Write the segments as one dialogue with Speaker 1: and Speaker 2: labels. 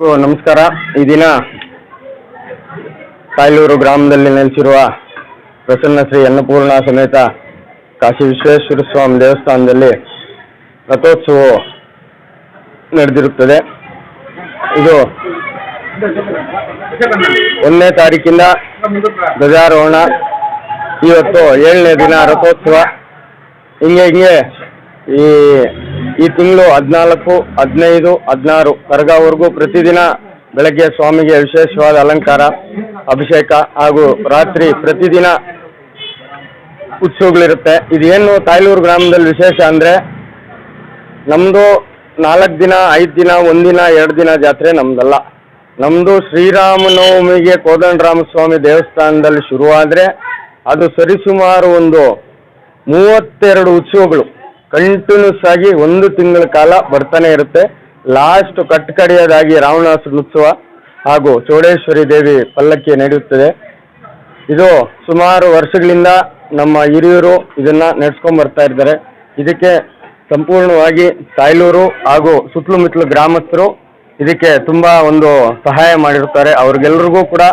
Speaker 1: ನಮಸ್ಕಾರ. ಈ ದಿನ ಕಾಯಲೂರು ಗ್ರಾಮದಲ್ಲಿ ನೆಲೆಸಿರುವ ಪ್ರಸನ್ನ ಶ್ರೀ ಅನ್ನಪೂರ್ಣ ಸಮೇತ ಕಾಶಿ ವಿಶ್ವೇಶ್ವರ ಸ್ವಾಮಿ ದೇವಸ್ಥಾನದಲ್ಲಿ ರಥೋತ್ಸವ ನಡೆದಿರುತ್ತದೆ. ಇದು ಒಂದನೇ ತಾರೀಕಿಂದ ಧ್ವಜಾರೋಹಣ. ಇವತ್ತು ಏಳನೇ ದಿನ ರಥೋತ್ಸವ. ಹಿಂಗೆ ಹಿಂಗೆ ಈ ಈ ತಿಂಗಳು ಹದಿನಾಲ್ಕು, ಹದಿನೈದು, ಹದಿನಾರು ಕರಗವರೆಗೂ ಪ್ರತಿದಿನ ಬೆಳಗ್ಗೆ ಸ್ವಾಮಿಗೆ ವಿಶೇಷವಾದ ಅಲಂಕಾರ, ಅಭಿಷೇಕ ಹಾಗೂ ರಾತ್ರಿ ಪ್ರತಿದಿನ ಉತ್ಸವಗಳಿರುತ್ತೆ. ಇದೇನು ತಾಯ್ಲೂರು ಗ್ರಾಮದಲ್ಲಿ ವಿಶೇಷ ಅಂದರೆ ನಮ್ಮದು ನಾಲ್ಕು ದಿನ, ಐದು ದಿನ ಒಂದಿನ ಎರಡು ದಿನ ಜಾತ್ರೆ ನಮ್ದಲ್ಲ. ನಮ್ಮದು ಶ್ರೀರಾಮನವಮಿಗೆ ಕೋದಂಡರಾಮಸ್ವಾಮಿ ದೇವಸ್ಥಾನದಲ್ಲಿ ಶುರುವಾದರೆ ಅದು ಸರಿಸುಮಾರು ಒಂದು ಮೂವತ್ತೆರಡು ಉತ್ಸವಗಳು. ಕಂಟಿನ್ಯೂಸ್ ಆಗಿ ಒಂದು ತಿಂಗಳ ಕಾಲ ಬರ್ತಾನೆ ಇರುತ್ತೆ. ಲಾಸ್ಟ್ ಕಟ್ಕಡೆಯದಾಗಿ ರಾವಣಾಸ ಉತ್ಸವ ಹಾಗೂ ಚೌಡೇಶ್ವರಿ ದೇವಿ ಪಲ್ಲಕ್ಕಿ ನಡೆಯುತ್ತದೆ. ಇದು ಸುಮಾರು ವರ್ಷಗಳಿಂದ ನಮ್ಮ ಹಿರಿಯರು ಇದನ್ನ ನಡೆಸ್ಕೊಂಡ್ ಬರ್ತಾ ಇದ್ದಾರೆ. ಇದಕ್ಕೆ ಸಂಪೂರ್ಣವಾಗಿ ತಾಯ್ಲೂರು ಹಾಗೂ ಸುತ್ತಲುಮುತ್ತಲು ಗ್ರಾಮಸ್ಥರು ಇದಕ್ಕೆ ತುಂಬಾ ಒಂದು ಸಹಾಯ ಮಾಡಿರ್ತಾರೆ ಅವ್ರಿಗೆಲ್ರಿಗೂ ಕೂಡ,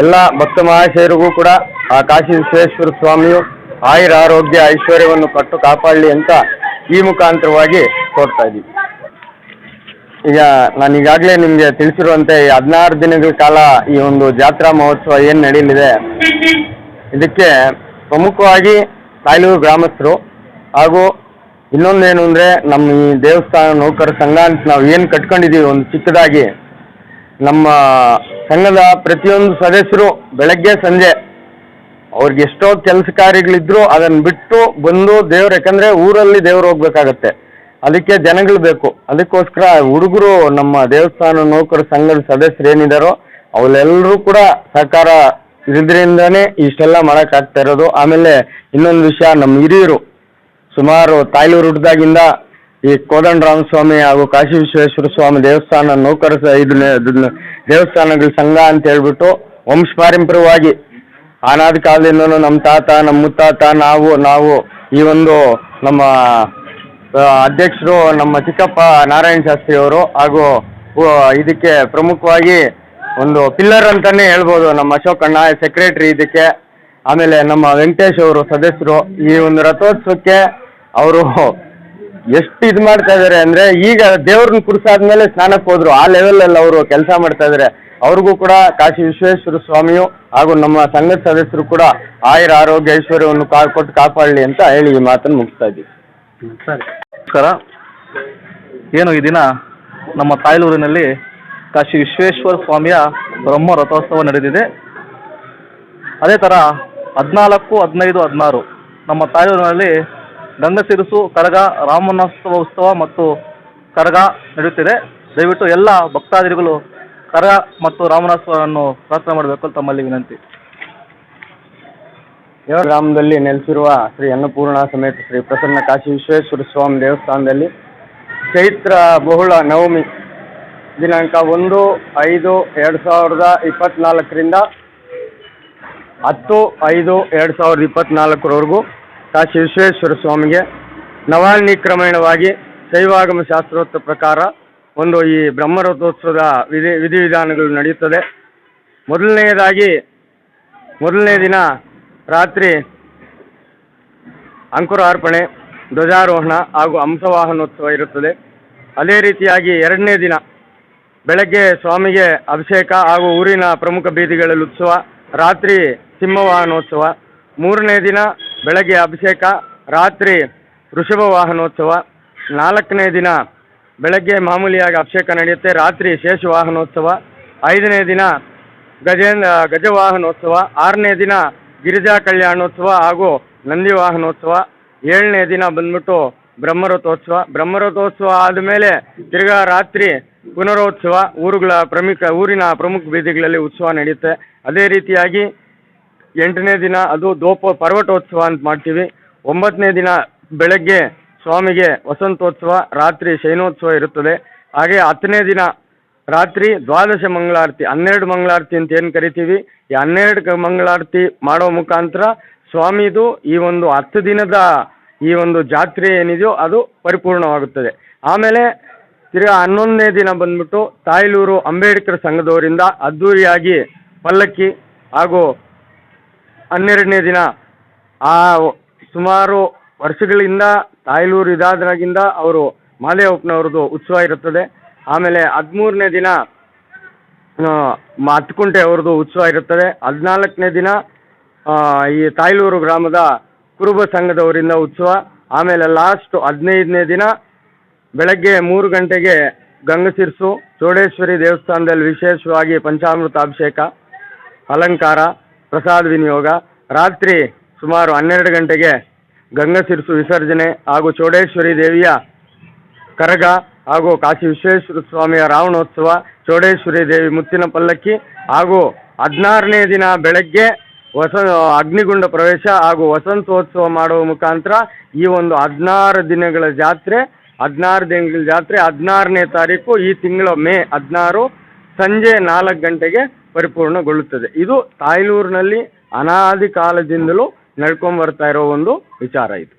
Speaker 1: ಎಲ್ಲ ಭಕ್ತ ಮಹಾಶಯರಿಗೂ ಕೂಡ, ಆ ಕಾಶಿ ವಿಶ್ವೇಶ್ವರ ಸ್ವಾಮಿಯು ಆಯುರ ಆರೋಗ್ಯ ಐಶ್ವರ್ಯವನ್ನು ಕಟ್ಟು ಕಾಪಾಡಲಿ ಅಂತ ಈ ಮುಖಾಂತರವಾಗಿ ಕೋರ್ತಾ ಇದ್ದೀವಿ. ಈಗ ನಾನು ಈಗಾಗಲೇ ನಿಮಗೆ ತಿಳಿಸಿರುವಂತೆ ಹದಿನಾರು ದಿನಗಳ ಕಾಲ ಈ ಒಂದು ಜಾತ್ರಾ ಮಹೋತ್ಸವ ಏನು ನಡೆಯಲಿದೆ ಇದಕ್ಕೆ ಪ್ರಮುಖವಾಗಿ ತಾಯ್ಲೂರು ಗ್ರಾಮಸ್ಥರು ಹಾಗೂ ಇನ್ನೊಂದೇನು ಅಂದರೆ ನಮ್ಮ ಈ ದೇವಸ್ಥಾನ ನೌಕರ ಸಂಘ ಅಂತ ನಾವು ಏನು ಕಟ್ಕೊಂಡಿದ್ದೀವಿ ಒಂದು ಚಿಕ್ಕದಾಗಿ ನಮ್ಮ ಸಂಘದ ಪ್ರತಿಯೊಂದು ಸದಸ್ಯರು ಬೆಳಗ್ಗೆ ಸಂಜೆ ಅವ್ರಿಗೆ ಎಷ್ಟೋ ಕೆಲಸ ಕಾರ್ಯಗಳಿದ್ರು ಅದನ್ನು ಬಿಟ್ಟು ಬಂದು ದೇವ್ರು, ಯಾಕಂದರೆ ಊರಲ್ಲಿ ದೇವ್ರು ಹೋಗ್ಬೇಕಾಗತ್ತೆ. ಅದಕ್ಕೆ ಜನಗಳು ಬೇಕು. ಅದಕ್ಕೋಸ್ಕರ ಹುಡುಗರು ನಮ್ಮ ದೇವಸ್ಥಾನ ನೌಕರ ಸಂಘದ ಸದಸ್ಯರು ಏನಿದಾರೋ ಅವರೆಲ್ಲರೂ ಕೂಡ ಸಹಕಾರ ಇದ್ರಿಂದನೇ ಇಷ್ಟೆಲ್ಲ ಮಾಡೋಕ್ಕಾಗ್ತಾ ಇರೋದು. ಆಮೇಲೆ ಇನ್ನೊಂದು ವಿಷಯ, ನಮ್ಮ ಹಿರಿಯರು, ಸುಮಾರು ತಾಯ್ಲೂರು ಹುಡ್ದಾಗಿಂದ ಈ ಕೋದಂಡರಾಮ ಸ್ವಾಮಿ ಹಾಗೂ ಕಾಶಿ ವಿಶ್ವೇಶ್ವರ ಸ್ವಾಮಿ ದೇವಸ್ಥಾನ ನೌಕರ ಇದನ್ನ ದೇವಸ್ಥಾನಗಳ ಸಂಘ ಅಂತ ಹೇಳ್ಬಿಟ್ಟು ವಂಶ ಪಾರಂಪರ್ಯವಾಗಿ ಅನಾದಿ ಕಾಲದಿಂದನೂ ನಮ್ಮ ತಾತ ನಮ್ಮ ಮುತ್ತಾತ, ನಾವು ನಾವು ಈ ಒಂದು ನಮ್ಮ ಅಧ್ಯಕ್ಷರು ನಮ್ಮ ಚಿಕ್ಕಪ್ಪ ನಾರಾಯಣ ಶಾಸ್ತ್ರಿ ಅವರು ಹಾಗೂ ಇದಕ್ಕೆ ಪ್ರಮುಖವಾಗಿ ಒಂದು ಪಿಲ್ಲರ್ ಅಂತಾನೆ ಹೇಳ್ಬೋದು. ನಮ್ಮ ಅಶೋಕಣ್ಣ ಸೆಕ್ರೆಟರಿ ಇದಕ್ಕೆ. ಆಮೇಲೆ ನಮ್ಮ ವೆಂಕಟೇಶ್ ಅವರು ಸದಸ್ಯರು. ಈ ಒಂದು ರಥೋತ್ಸವಕ್ಕೆ ಅವರು ಎಷ್ಟು ಇದು ಮಾಡ್ತಾ ಇದ್ದಾರೆ ಅಂದ್ರೆ ಈಗ ದೇವ್ರನ್ನ ಕುರ್ಸಾದ್ಮೇಲೆ ಸ್ನಾನಕ್ಕೆ ಹೋದ್ರು. ಆ ಲೆವೆಲಲ್ಲಿ ಅವರು ಕೆಲಸ ಮಾಡ್ತಾ ಇದ್ದಾರೆ ಅವ್ರಿಗೂ ಕೂಡ ಕಾಶಿ ವಿಶ್ವೇಶ್ವರ ಸ್ವಾಮಿಯು ಹಾಗೂ ನಮ್ಮ ಸಂಘದ ಸದಸ್ಯರು ಕೂಡ ಆಯುರ ಆರೋಗ್ಯ ಐಶ್ವರ್ಯವನ್ನು ಕಾ, ಕೊಟ್ಟು ಕಾಪಾಡಲಿ ಅಂತ ಹೇಳಿ ಈ ಮಾತನ್ನು ಮುಗಿಸ್ತಾ ಇದ್ದೀವಿ.
Speaker 2: ಸರಿ. ಏನು ಈ ದಿನ ನಮ್ಮ ತಾಯ್ಲೂರಿನಲ್ಲಿ ಕಾಶಿ ವಿಶ್ವೇಶ್ವರ ಸ್ವಾಮಿಯ ಬ್ರಹ್ಮ ರಥೋತ್ಸವ ನಡೆದಿದೆ. ಅದೇ ಥರ ಹದಿನಾಲ್ಕು, ಹದಿನೈದು, ಹದಿನಾರು ನಮ್ಮ ತಾಯ್ಲೂರಿನಲ್ಲಿ ಗಂಗಸಿರಿಸು ಕರಗ ರಾಮನೋತ್ಸವ ಉತ್ಸವ ಮತ್ತು ಕರಗ ನಡೆಯುತ್ತಿದೆ. ದಯವಿಟ್ಟು ಎಲ್ಲ ಭಕ್ತಾದಿಗಳು ಕರಗ ಮತ್ತು ರಾಮನಾಥವರನ್ನು ಪ್ರಾರ್ಥನೆ ಮಾಡಬೇಕು ತಮ್ಮಲ್ಲಿ ವಿನಂತಿ.
Speaker 1: ದೇವರಾಮದಲ್ಲಿ ಗ್ರಾಮದಲ್ಲಿ ನೆಲೆಸಿರುವ ಶ್ರೀ ಅನ್ನಪೂರ್ಣ ಸಮೇತ ಶ್ರೀ ಪ್ರಸನ್ನ ಕಾಶಿ ವಿಶ್ವೇಶ್ವರ ಸ್ವಾಮಿ ದೇವಸ್ಥಾನದಲ್ಲಿ ಚೈತ್ರ ಬಹುಳ ನವಮಿ ದಿನಾಂಕ ಒಂದು, ಐದು, ಎರಡು ಸಾವಿರದ ಇಪ್ಪತ್ನಾಲ್ಕರಿಂದ ಹತ್ತು, ಐದು, ಎರಡು ಸಾವಿರದ ಇಪ್ಪತ್ನಾಲ್ಕರವರೆಗೂ ಕಾಶಿ ವಿಶ್ವೇಶ್ವರ ಸ್ವಾಮಿಗೆ ನವಾಲ್ನಿ ಕ್ರಮೇಣವಾಗಿ ಶೈವಾಗಮ ಶಾಸ್ತ್ರೋತ್ತ ಪ್ರಕಾರ ಒಂದು ಈ ಬ್ರಹ್ಮರಥೋತ್ಸವದ ವಿಧಿ ವಿಧಿವಿಧಾನಗಳು ನಡೆಯುತ್ತದೆ. ಮೊದಲನೆಯದಾಗಿ, ಮೊದಲನೇ ದಿನ ರಾತ್ರಿ ಅಂಕುರಾರ್ಪಣೆ ಧ್ವಜಾರೋಹಣ ಹಾಗೂ ಹಂಸವಾಹನೋತ್ಸವ ಇರುತ್ತದೆ. ಅದೇ ರೀತಿಯಾಗಿ ಎರಡನೇ ದಿನ ಬೆಳಗ್ಗೆ ಸ್ವಾಮಿಗೆ ಅಭಿಷೇಕ ಹಾಗೂ ಊರಿನ ಪ್ರಮುಖ ಬೀದಿಗಳಲ್ಲಿ ಉತ್ಸವ, ರಾತ್ರಿ ಸಿಂಹವಾಹನೋತ್ಸವ, ಮೂರನೇ ದಿನ ಬೆಳಗ್ಗೆ ಅಭಿಷೇಕ, ರಾತ್ರಿ ವೃಷಭ ವಾಹನೋತ್ಸವ ನಾಲ್ಕನೇ ದಿನ ಬೆಳಗ್ಗೆ ಮಾಮೂಲಿಯಾಗಿ ಅಭಿಷೇಕ ನಡೆಯುತ್ತೆ. ರಾತ್ರಿ ಶೇಷ ವಾಹನೋತ್ಸವ. ಐದನೇ ದಿನ ಗಜೇಂದ್ರ, ಗಜವಾಹನೋತ್ಸವ. ಆರನೇ ದಿನ ಗಿರಿಜಾ ಕಲ್ಯಾಣೋತ್ಸವ ಹಾಗೂ ನಂದಿ ವಾಹನೋತ್ಸವ. ಏಳನೇ ದಿನ ಬಂದ್ಬಿಟ್ಟು ಬ್ರಹ್ಮರಥೋತ್ಸವ. ಬ್ರಹ್ಮರಥೋತ್ಸವ ಆದಮೇಲೆ ತಿರ್ಗಾ ರಾತ್ರಿ ಪುನರೋತ್ಸವ. ಊರುಗಳ ಪ್ರಮುಖ, ಊರಿನ ಪ್ರಮುಖ ಬೀದಿಗಳಲ್ಲಿ ಉತ್ಸವ ನಡೆಯುತ್ತೆ. ಅದೇ ರೀತಿಯಾಗಿ ಎಂಟನೇ ದಿನ ಅದು ದೋಪ ಪರ್ವಟೋತ್ಸವ ಅಂತ ಮಾಡ್ತೀವಿ. ಒಂಬತ್ತನೇ ದಿನ ಬೆಳಗ್ಗೆ ಸ್ವಾಮಿಗೆ ವಸಂತೋತ್ಸವ, ರಾತ್ರಿ ಶೈನೋತ್ಸವ ಇರುತ್ತದೆ. ಹಾಗೆ ಹತ್ತನೇ ದಿನ ರಾತ್ರಿ ದ್ವಾದಶ ಮಂಗಳಾರತಿ, ಹನ್ನೆರಡು ಮಂಗಳಾರತಿ ಅಂತ ಏನು ಕರಿತೀವಿ? ಈ ಹನ್ನೆರಡು ಮಂಗಳಾರತಿ ಮಾಡೋ ಮುಖಾಂತರ ಸ್ವಾಮಿದು ಈ ಒಂದು ಹತ್ತು ದಿನದ ಈ ಒಂದು ಜಾತ್ರೆ ಏನಿದೆಯೋ ಅದು ಪರಿಪೂರ್ಣವಾಗುತ್ತದೆ. ಆಮೇಲೆ ತಿರ್ಗಾ ಹನ್ನೊಂದನೇ ದಿನ ಬಂದ್ಬಿಟ್ಟು ತಾಯ್ಲೂರು ಅಂಬೇಡ್ಕರ್ ಸಂಘದವರಿಂದ ಅದ್ದೂರಿಯಾಗಿ ಪಲ್ಲಕ್ಕಿ ಹಾಗೂ ಹನ್ನೆರಡನೇ ದಿನ ಆ ಸುಮಾರು ವರ್ಷಗಳಿಂದ ತಾಯ್ಲೂರು ಇದಾದ್ರಾಗಿಂದ ಅವರು ಮಾದೇವಪ್ಪನವ್ರದ್ದು ಉತ್ಸವ ಇರುತ್ತದೆ. ಆಮೇಲೆ ಹದಿಮೂರನೇ ದಿನ ಹತ್ಕುಂಟೆ ಅವ್ರದ್ದು ಉತ್ಸವ ಇರುತ್ತದೆ. ಹದಿನಾಲ್ಕನೇ ದಿನ ಈ ತಾಯ್ಲೂರು ಗ್ರಾಮದ ಕುರುಬ ಸಂಘದವರಿಂದ ಉತ್ಸವ. ಆಮೇಲೆ ಲಾಸ್ಟ್ ಹದಿನೈದನೇ ದಿನ ಬೆಳಗ್ಗೆ ಮೂರು ಗಂಟೆಗೆ ಗಂಗಸಿರ್ಸು ಚೋಡೇಶ್ವರಿ ದೇವಸ್ಥಾನದಲ್ಲಿ ವಿಶೇಷವಾಗಿ ಪಂಚಾಮೃತ ಅಭಿಷೇಕ ಅಲಂಕಾರ, ಪ್ರಸಾದ ವಿನಿಯೋಗ. ರಾತ್ರಿ ಸುಮಾರು ಹನ್ನೆರಡು ಗಂಟೆಗೆ ಗಂಗಸಿರ್ಸು ವಿಸರ್ಜನೆ ಹಾಗೂ ಚೌಡೇಶ್ವರಿ ದೇವಿಯ ಕರಗ ಹಾಗೂ ಕಾಶಿ ವಿಶ್ವೇಶ್ವರ ಸ್ವಾಮಿಯ ರಾವಣೋತ್ಸವ, ಚೌಡೇಶ್ವರಿ ದೇವಿ ಮುತ್ತಿನ ಪಲ್ಲಕ್ಕಿ ಹಾಗೂ ಹದಿನಾರನೇ ದಿನ ಬೆಳಗ್ಗೆ ವಸ, ಅಗ್ನಿಗುಂಡ ಪ್ರವೇಶ ಹಾಗೂ ವಸಂತೋತ್ಸವ ಮಾಡುವ ಮುಖಾಂತರ ಈ ಒಂದು ಹದಿನಾರು ದಿನಗಳ ಜಾತ್ರೆ, ಹದಿನಾರು ದಿನಗಳ ಜಾತ್ರೆ, ಹದಿನಾರನೇ ತಾರೀಕು ಈ ತಿಂಗಳ ಮೇ ಹದಿನಾರು ಸಂಜೆ ನಾಲ್ಕು ಗಂಟೆಗೆ ಪರಿಪೂರ್ಣಗೊಳ್ಳುತ್ತದೆ. ಇದು ತಾಯ್ಲೂರಿನಲ್ಲಿ ಅನಾದಿ ಕಾಲದಿಂದಲೂ ನಡ್ಕೊಂಬರ್ತಾ ಇರೋ ಒಂದು ವಿಚಾರ ಇದು.